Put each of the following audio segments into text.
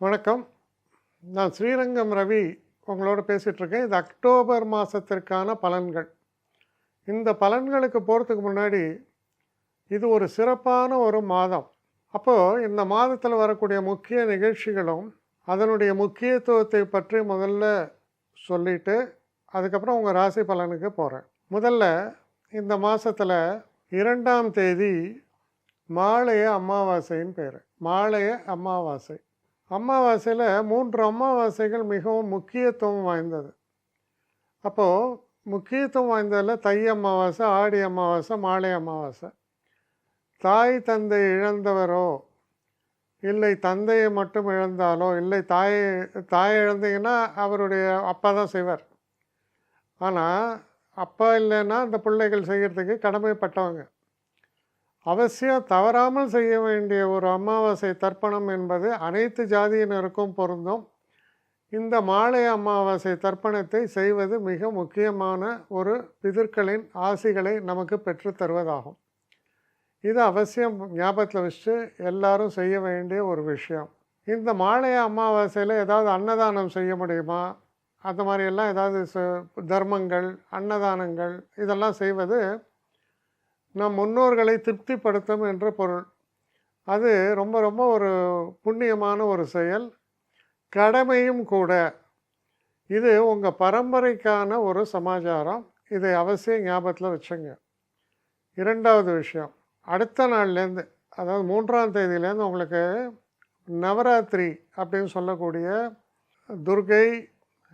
வணக்கம். நான் ஸ்ரீரங்கம் ரவி உங்களோட பேசிகிட்ருக்கேன். இது அக்டோபர் மாதத்திற்கான பலன்கள். இந்த பலன்களுக்கு போகிறதுக்கு முன்னாடி இது ஒரு சிறப்பான ஒரு மாதம். அப்போது இந்த மாதத்தில் வரக்கூடிய முக்கிய நிகழ்ச்சிகளும் அதனுடைய முக்கியத்துவத்தை பற்றி முதல்ல சொல்லிட்டு அதுக்கப்புறம் உங்கள் ராசி பலனுக்கு போகிறேன் முதல்ல இந்த மாதத்தில் இரண்டாம் தேதி மாலைய அமாவாசைன்னு பேர். மாலைய அமாவாசை. அமாவாசையில் மூன்று அமாவாசைகள் மிகவும் முக்கியத்துவம் வாய்ந்தது. அப்போது முக்கியத்துவம் வாய்ந்ததில் தை அமாவாசை ஆடி அமாவாசை மாலை அமாவாசை. தாய் தந்தை இழந்தவரோ இல்லை தந்தையை மட்டும் இழந்தாலோ இல்லை தாயை தாயை இழந்தீங்கன்னா அவருடைய அப்பா தான் செய்வார். ஆனால் அப்பா இல்லைன்னா அந்த பிள்ளைகள் செய்கிறதுக்கு கடமைப்பட்டவங்க. அவசியம் தவறாமல் செய்ய வேண்டிய ஒரு அமாவாசை தர்ப்பணம் என்பது அனைத்து ஜாதியினருக்கும் பொருந்தும். இந்த மாலை அமாவாசை தர்ப்பணத்தை செய்வது மிக முக்கியமான ஒரு பிதற்களின் ஆசிகளை நமக்கு பெற்றுத்தருவதாகும் இது அவசியம் ஞாபகத்தில் வச்சு எல்லாரும் செய்ய வேண்டிய ஒரு விஷயம். இந்த மாலைய அமாவாசையில் ஏதாவது அன்னதானம் செய்ய முடியுமா? அந்த மாதிரியெல்லாம் ஏதாவது ச- தர்மங்கள் அன்னதானங்கள் இதெல்லாம் செய்வது நம் முன்னோர்களை திருப்திப்படுத்தும் என்ற பொருள். அது ரொம்ப ரொம்ப ஒரு புண்ணியமான ஒரு செயல். கடமையும் கூட. இது உங்கள் பரம்பரைக்கான ஒரு சமாச்சாரம். இதை அவசியம் ஞாபகத்தில் வச்சுங்க. இரண்டாவது விஷயம். அடுத்த நாள்லேருந்து அதாவது மூன்றாம் தேதியிலேருந்து உங்களுக்கு நவராத்திரி அப்படின்னு சொல்லக்கூடிய துர்கை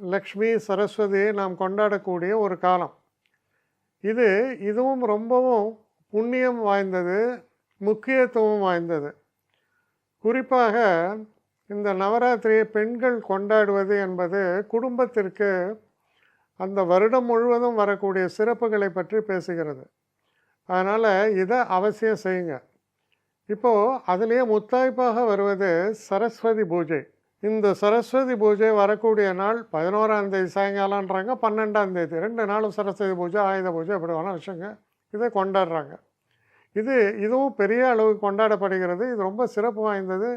லக்ஷ்மி சரஸ்வதியை நாம் கொண்டாடக்கூடிய ஒரு காலம். இது இதுவும் ரொம்பவும் புண்ணியம் வாய்ந்தது முக்கியத்துவம் வாய்ந்தது. குறிப்பாக இந்த நவராத்திரியை பெண்கள் கொண்டாடுவது என்பது குடும்பத்திற்கு அந்த வருடம் முழுவதும் வரக்கூடிய சிறப்புகளை பற்றி பேசுகிறது. அதனால் இதை அவசியம் செய்யுங்க. இப்போது அதுலேயே முத்தாய்ப்பாக வருவது சரஸ்வதி பூஜை. இந்த சரஸ்வதி பூஜை வரக்கூடிய நாள் பதினோராம் தேதி சாயங்காலன்றாங்க பன்னெண்டாம் தேதி. ரெண்டு நாளும் சரஸ்வதி பூஜை ஆயுத பூஜை எப்படி வேணால் வச்சுங்க இதை கொண்டாடுறாங்க. இது இதுவும் பெரிய அளவு கொண்டாடப்படுகிறது. இது ரொம்ப சிறப்பு வாய்ந்தது.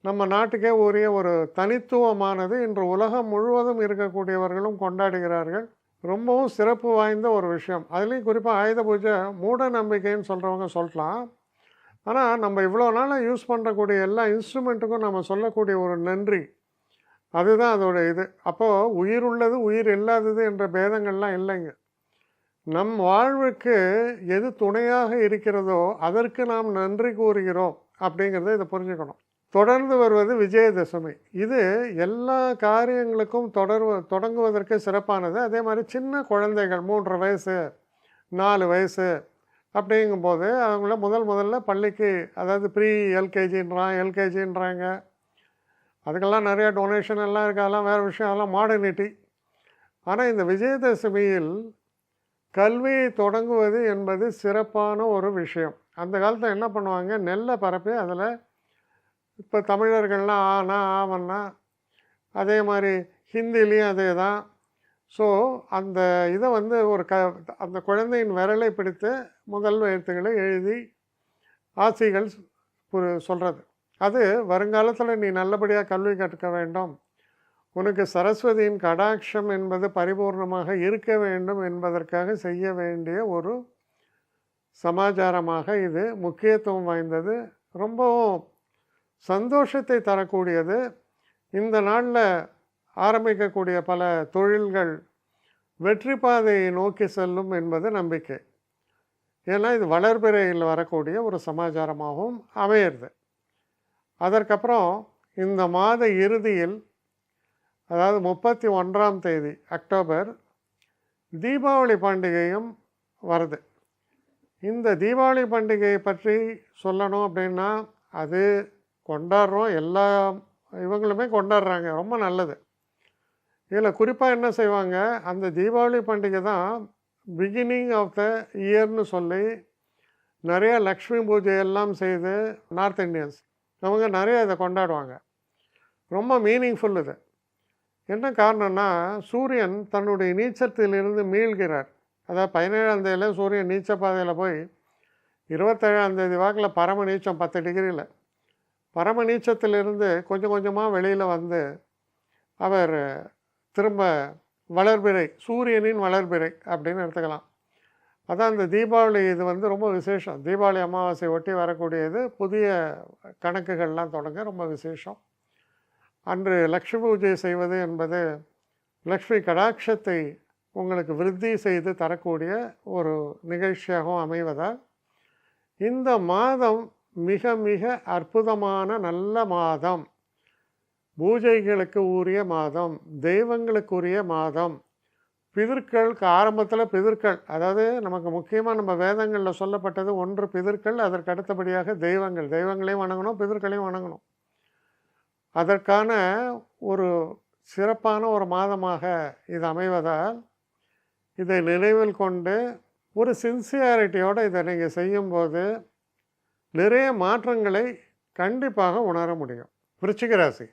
நம்ம நாட்டுக்கே உரிய ஒரு தனித்துவமானது. இன்று உலகம் முழுவதும் இருக்கக்கூடியவர்களும் கொண்டாடுகிறார்கள். ரொம்பவும் சிறப்பு வாய்ந்த ஒரு விஷயம். அதுலேயும் குறிப்பாக ஆயுத பூஜை மூட நம்பிக்கைன்னு சொல்கிறவங்க சொல்லலாம். ஆனால் நம்ம இவ்வளோ நாளாக யூஸ் பண்ணுறக்கூடிய எல்லா இன்ஸ்ட்ருமெண்ட்டுக்கும் நம்ம சொல்லக்கூடிய ஒரு நன்றி. அதுதான் அதோட இது. அப்போது உயிர் உள்ளது உயிர் இல்லாதது என்ற பேதங்கள்லாம் இல்லைங்க. நம் வாழ்வுக்கு எது துணையாக இருக்கிறதோ அதற்கு நாம் நன்றி கூறுகிறோம் அப்படிங்கிறத இதை புரிஞ்சுக்கணும். தொடர்ந்து வருவது விஜயதசமி. இது எல்லா காரியங்களுக்கும் தொடர்வ தொடங்குவதற்கு சிறப்பானது. அதே மாதிரி சின்ன குழந்தைகள் மூன்று வயசு நாலு வயசு அப்படிங்கும்போது அவங்கள முதல் முதல்ல பள்ளிக்கு அதாவது ப்ரீ எல்கேஜின்றான் எல்கேஜின்றாங்க. அதுக்கெல்லாம் நிறையா டொனேஷன் எல்லாம் இருக்குது அதெல்லாம் வேறு விஷயம். அதெல்லாம் மாடர்னிட்டி ஆனால் இந்த விஜயதசமியில் கல்வியை தொடங்குவது என்பது சிறப்பான ஒரு விஷயம். அந்த காலத்தில் என்ன பண்ணுவாங்க? நெல்லை பரப்பி அதில் இப்போ தமிழர்கள்லாம் ஆனா ஆவன்னா அதே மாதிரி ஹிந்திலையும் அதே தான் ஸோ அந்த இதை வந்து ஒரு க அந்த குழந்தையின் விரலை பிடித்து முதல் எழுத்துக்களை எழுதி ஆசைகள் சொல்கிறது அது வருங்காலத்தில் நீ நல்லபடியாக கல்வி கற்க வேண்டும். உனக்கு சரஸ்வதியின் கடாட்சம் என்பது பரிபூர்ணமாக இருக்க வேண்டும் என்பதற்காக செய்ய வேண்டிய ஒரு சமாச்சாரமாக இது முக்கியத்துவம் வாய்ந்தது. ரொம்பவும் சந்தோஷத்தை தரக்கூடியது. இந்த நாளில் ஆரம்பிக்கக்கூடிய பல தொழில்கள் வெற்றி பாதையை நோக்கி செல்லும் என்பது நம்பிக்கை. ஏன்னா இது வளர்பிறையில் வரக்கூடிய ஒரு சமாச்சாரமாகவும் அமையிறது. அதற்கப்புறம் இந்த மாத இறுதியில் அதாவது முப்பத்தி ஒன்றாம் தேதி அக்டோபர் தீபாவளி பண்டிகையும் வருது. இந்த தீபாவளி பண்டிகையை பற்றி சொல்லணும் அப்படின்னா அது கொண்டாடுறோம். எல்லா இவங்களுமே கொண்டாடுறாங்க. ரொம்ப நல்லது. இதில் குறிப்பாக என்ன செய்வாங்க? அந்த தீபாவளி பண்டிகை தான் பிகினிங் ஆஃப் த இயர்னு சொல்லி நிறைய லக்ஷ்மி பூஜை எல்லாம் செய்து நார்த் இந்தியன்ஸ் அவங்க நிறைய இதை கொண்டாடுவாங்க. ரொம்ப மீனிங்ஃபுல் இது. என்ன காரணம்னா சூரியன் தன்னுடைய நீச்சத்திலிருந்து மீள்கிறார். அதாவது பதினேழாம் தேதியில் சூரியன் நீச்ச பாதையில் போய் இருபத்தேழாம் தேதி வாக்கில் பரம நீச்சம் பத்து டிகிரியில். பரம நீச்சத்திலிருந்து கொஞ்சம் கொஞ்சமாக வெளியில் வந்து அவர் திரும்ப வளர்பிறை சூரியனின் வளர்பிறை அப்படின்னு எடுத்துக்கலாம். அதான் இந்த தீபாவளி இது வந்து ரொம்ப விசேஷம். தீபாவளி அமாவாசை ஒட்டி வரக்கூடியது புதிய கணக்குகள்லாம் தொடங்க ரொம்ப விசேஷம். அன்று லக்ஷ்மி பூஜை செய்வது என்பது லக்ஷ்மி கடாட்சத்தை உங்களுக்கு விருத்தி செய்து தரக்கூடிய ஒரு நிகழ்ச்சியாகவும் அமைவதால் இந்த மாதம் மிக மிக அற்புதமான நல்ல மாதம். பூஜைகளுக்கு உரிய மாதம் தெய்வங்களுக்கு உரிய மாதம் பிதற்களுக்கு ஆரம்பத்தில் பிதற்கள் அதாவது நமக்கு முக்கியமாக நம்ம வேதங்களில் சொல்லப்பட்டது ஒன்று பிதற்கள் அதற்கு அடுத்தபடியாக தெய்வங்கள். தெய்வங்களையும் வணங்கணும் பிதிர்களையும் வணங்கணும். அதற்கான ஒரு சிறப்பான ஒரு மாதமாக இது அமைவதால் இதை நினைவில் கொண்டு ஒரு சின்சியாரிட்டியோடு இதை நீங்கள் செய்யும்போது நிறைய மாற்றங்களை கண்டிப்பாக உணர முடியும். விருச்சிக ராசி.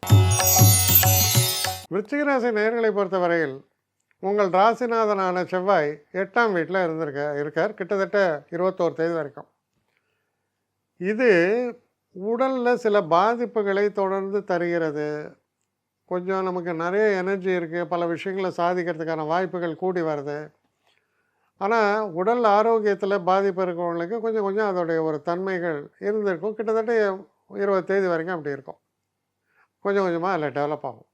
விருச்சிகராசி நேர்களை பொறுத்தவரையில் உங்கள் ராசிநாதனான செவ்வாய் எட்டாம் வீட்டில் இருந்திருக்க இருக்கார். கிட்டத்தட்ட இருபத்தோரு தேதி வரைக்கும். இது உடலில் சில பாதிப்புகளை தொடர்ந்து தருகிறது. கொஞ்சம் நமக்கு நிறைய எனர்ஜி இருக்குது பல விஷயங்களை சாதிக்கிறதுக்கான வாய்ப்புகள் கூடி வருது. ஆனால் உடல் ஆரோக்கியத்தில் பாதிப்பு இருக்கிறவங்களுக்கு கொஞ்சம் கொஞ்சம் அதோடைய ஒரு தன்மைகள் இருந்திருக்கும். கிட்டத்தட்ட இருபது தேதி வரைக்கும் அப்படி இருக்கும். கொஞ்சம் கொஞ்சமாக அதில் டெவலப் ஆகும்.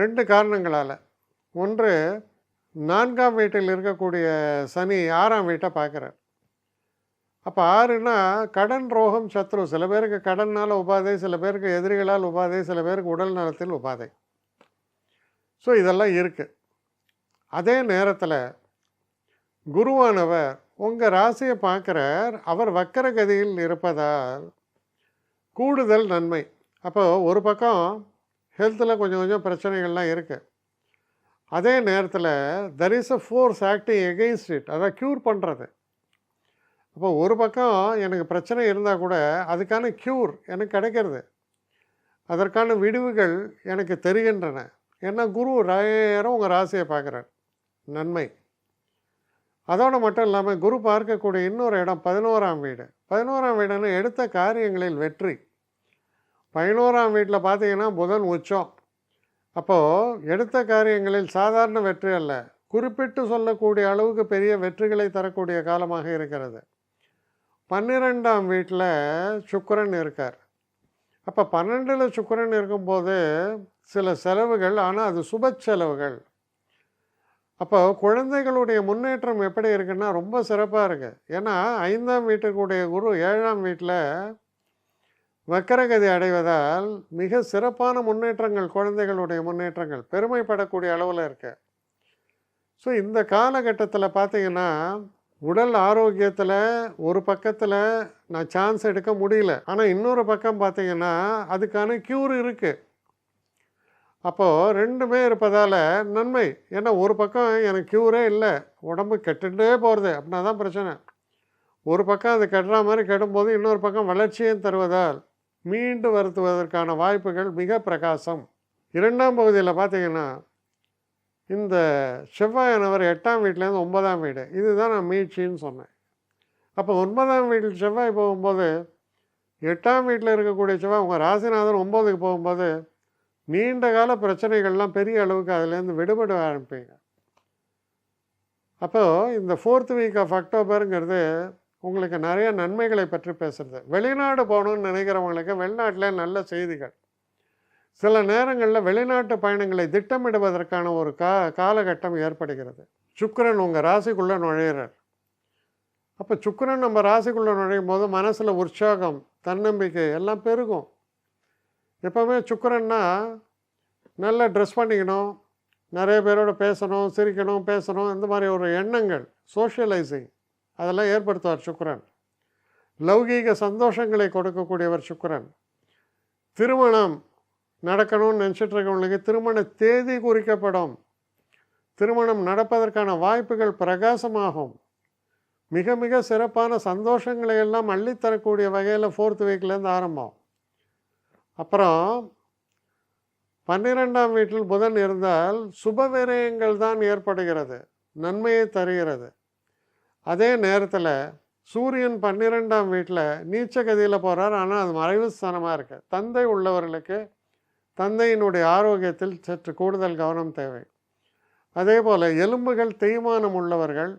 ரெண்டு காரணங்களால். ஒன்று நான்காம் வீட்டில் இருக்கக்கூடிய சனி ஆறாம் வீட்டை பார்க்குறார். அப்போ ஆறுனா கடன் ரோகம் சத்ரு. சில பேருக்கு கடனால் உபாதை சில பேருக்கு எதிரிகளால் உபாதை சில பேருக்கு உடல் நலத்தில் உபாதை. ஸோ இதெல்லாம் இருக்குது அதே நேரத்தில் குருவானவர் உங்கள் ராசியை பார்க்குறார். அவர் வக்கர கதியில் இருப்பதால் கூடுதல் நன்மை. அப்போ ஒரு பக்கம் ஹெல்த்தில் கொஞ்சம் கொஞ்சம் பிரச்சனைகள்லாம் இருக்குது அதே நேரத்தில் there is a force acting against it அதை க்யூர் பண்ணுறது அப்போ ஒரு பக்கம் எனக்கு பிரச்சனை இருந்தால் கூட அதுக்கான க்யூர் எனக்கு கிடைக்கிறது. அதற்கான விடுவுகள் எனக்கு தெரிகின்றன. ஏன்னா குரு நேரம் உங்கள் ராசியை பார்க்குறார். நன்மை. அதோடு மட்டும் இல்லாமல் குரு பார்க்கக்கூடிய இன்னொரு இடம் பதினோராம் வீடு. பதினோராம் வீடுன்னு எடுத்த காரியங்களில் வெற்றி. பதினோராம் வீட்டில் பார்த்தீங்கன்னா புதன் உச்சம். அப்போது எடுத்த காரியங்களில் சாதாரண வெற்றி அல்ல. குறிப்பிட்டு சொல்லக்கூடிய அளவுக்கு பெரிய வெற்றிகளை தரக்கூடிய காலமாக இருக்கிறது. பன்னிரெண்டாம் வீட்டில் சுக்கரன் இருக்கார். அப்போ பன்னெண்டில் சுக்கரன் இருக்கும்போது சில செலவுகள் ஆனால் அது சுப செலவுகள். அப்போ குழந்தைகளுடைய முன்னேற்றம் எப்படி இருக்குன்னா ரொம்ப சிறப்பாக இருக்குது ஏன்னா ஐந்தாம் வீட்டுக்குடைய குரு ஏழாம் வீட்டில் வக்கரகதி அடைவதால் மிக சிறப்பான முன்னேற்றங்கள் குழந்தைகளுடைய முன்னேற்றங்கள் பெருமைப்படக்கூடிய அளவில் இருக்கு. ஸோ இந்த காலகட்டத்தில் பார்த்தீங்கன்னா உடல் ஆரோக்கியத்தில் ஒரு பக்கத்தில் நான் சான்ஸ் எடுக்க முடியல. ஆனால் இன்னொரு பக்கம் பார்த்தீங்கன்னா அதுக்கான க்யூர் இருக்குது அப்போது ரெண்டுமே இருப்பதால் நன்மை. ஏன்னா ஒரு பக்கம் எனக்கு க்யூரே இல்லை. உடம்பு கெட்டுகிட்டே போகிறது அப்படின்னா தான் பிரச்சனை. ஒரு பக்கம் அது கெடுற மாதிரி கெடும்போது இன்னொரு பக்கம் வளர்ச்சியும் தருவதால் மீண்டு வருத்துவதற்கான வாய்ப்புகள் மிக பிரகாசம். இரண்டாம் பகுதியில் பார்த்தீங்கன்னா இந்த செவ்வாயானவர் எட்டாம் வீட்டிலேருந்து ஒன்பதாம் வீடு. இதுதான் நான் மீட்சின்னு சொன்னேன். அப்போ ஒன்பதாம் வீட்டில் செவ்வாய் போகும்போது எட்டாம் வீட்டில் இருக்கக்கூடிய செவ்வாய் உங்கள் ராசிநாதன் ஒம்போதுக்கு போகும்போது நீண்ட கால பிரச்சனைகள்லாம் பெரிய அளவுக்கு அதுலேருந்து விடுபட ஆரம்பிப்பீங்க. அப்போது இந்த ஃபோர்த் வீக் ஆஃப் அக்டோபருங்கிறது உங்களுக்கு நிறைய நன்மைகளை பற்றி பேசுகிறது வெளிநாடு போகணுன்னு நினைக்கிறவங்களுக்கு வெளிநாட்டில் நல்ல செய்திகள். சில நேரங்களில் வெளிநாட்டு பயணங்களை திட்டமிடுவதற்கான ஒரு கா காலகட்டம் ஏற்படுகிறது. சுக்கரன் உங்கள் ராசிக்குள்ளே நுழையிறார். அப்போ சுக்கரன் நம்ம ராசிக்குள்ளே நுழையும் போது மனசில் உற்சாகம் தன்னம்பிக்கை எல்லாம் பெருகும். எப்போவுமே சுக்கரன்னா நல்லா ட்ரெஸ் பண்ணிக்கணும் நிறைய பேரோட பேசணும் சிரிக்கணும் பேசணும் இந்த மாதிரி ஒரு எண்ணங்கள் சோஷியலைசிங் அதெல்லாம் ஏற்படுத்துவார் சுக்கரன். லௌகீக சந்தோஷங்களை கொடுக்கக்கூடியவர் சுக்கரன். திருமணம் நடக்கணும்னு நினச்சிட்டு இருக்கவங்களுக்கு திருமண தேதி குறிக்கப்படும். திருமணம் நடப்பதற்கான வாய்ப்புகள் பிரகாசமாகும். மிக மிக சிறப்பான சந்தோஷங்களை எல்லாம் அள்ளித்தரக்கூடிய வகையில் ஃபோர்த் வீக்லேருந்து ஆரம்பம். அப்புறம் பன்னிரெண்டாம் வீட்டில் புதன் இருந்தால் சுப விரயங்கள் தான் ஏற்படுகிறது. நன்மையை தருகிறது. அதே நேரத்தில் சூரியன் பன்னிரெண்டாம் வீட்டில் நீச்ச கதியில் போகிறார் ஆனால் அது மறைவு ஸ்தானமாக இருக்கு. தந்தை உள்ளவர்களுக்கு தந்தையினுடைய ஆரோக்கியத்தில் சற்று கூடுதல் கவனம் தேவை. அதே போல் எலும்புகள் தேய்மானம் உள்ளவர்கள்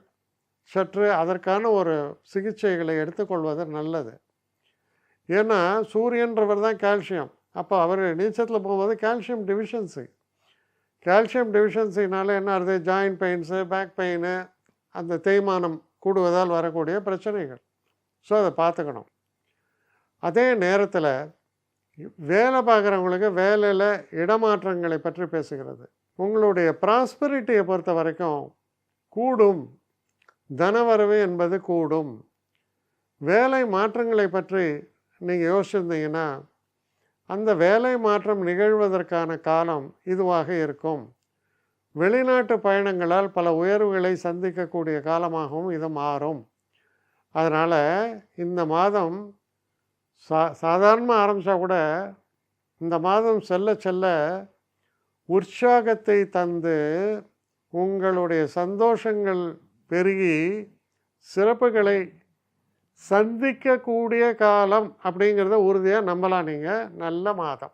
சற்று அதற்கான ஒரு சிகிச்சைகளை எடுத்துக்கொள்வது நல்லது. ஏன்னா சூரியன்றவர் தான் கால்சியம். அப்போ அவர் நீச்சத்தில் போகும்போது கால்சியம் டிவிஷன்ஸு கால்சியம் டிவிஷன்ஸினால என்ன ஆகுது? ஜாயிண்ட் பெயின்ஸு பேக் பெயின் அந்த தேய்மானம் கூடுவதால் வரக்கூடிய பிரச்சனைகள். ஸோ அதை பார்த்துக்கணும். அதே நேரத்தில் வேலை பார்க்குறவங்களுக்கு வேலையில் இடமாற்றங்களை பற்றி பேசுகிறது. உங்களுடைய ப்ராஸ்பரிட்டியை பொறுத்த வரைக்கும் கூடும். தனவரவு என்பது கூடும். வேலை மாற்றங்களை பற்றி நீங்கள் யோசிச்சிருந்தீங்கன்னா அந்த வேலை மாற்றம் நிகழ்வதற்கான காலம் இதுவாக இருக்கும். வெளிநாட்டு பயணங்களால் பல உயர்வுகளை சந்திக்கக்கூடிய காலமாகவும் இது மாறும். அதனால் இந்த மாதம் சா சாதாரணமாக ஆரம்பித்தா கூட இந்த மாதம் செல்ல செல்ல உற்சாகத்தை தந்து உங்களுடைய சந்தோஷங்கள் பெருகி சிறப்புகளை சந்திக்கக்கூடிய காலம் அப்படிங்கிறத உறுதியாக நம்பலாம் நீங்கள் நல்ல மாதம்.